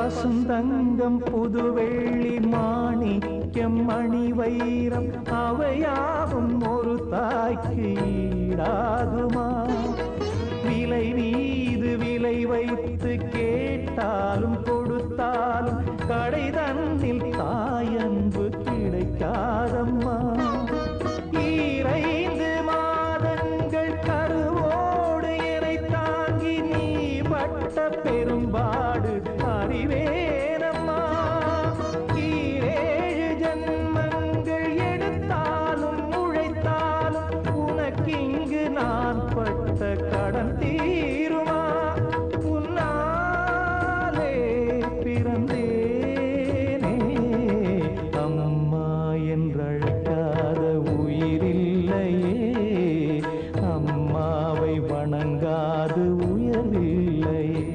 பசுந்தங்கம் புதுவெள்ளி மாணிக்கம் மணி வைரம் அவையாவும் ஒரு தாய்க்கு ஈடாகுமா? விலை மீது விலை வைத்து கேட்டாலும் கொடுத்தாலும் கடை தன்னில் தாயன்பு கிடைக்காதம்மா. ஈரைந்து மாதங்கள் கருவோடு என்னை தாங்கி நீ பட்ட பெரும்பாடு அறிவேனம்மா. ஈரேழு ஜன்மங்கள் எடுத்தாலும் உழைத்தாலும் உனக்கு இங்கு நான் பட்ட கடன் தீருமா? உன்னாலே பிறந்தேனே. அம்மா என்றழைக்காத உயிரில்லையே. அம்மாவை வணங்காது உயரில்லையே.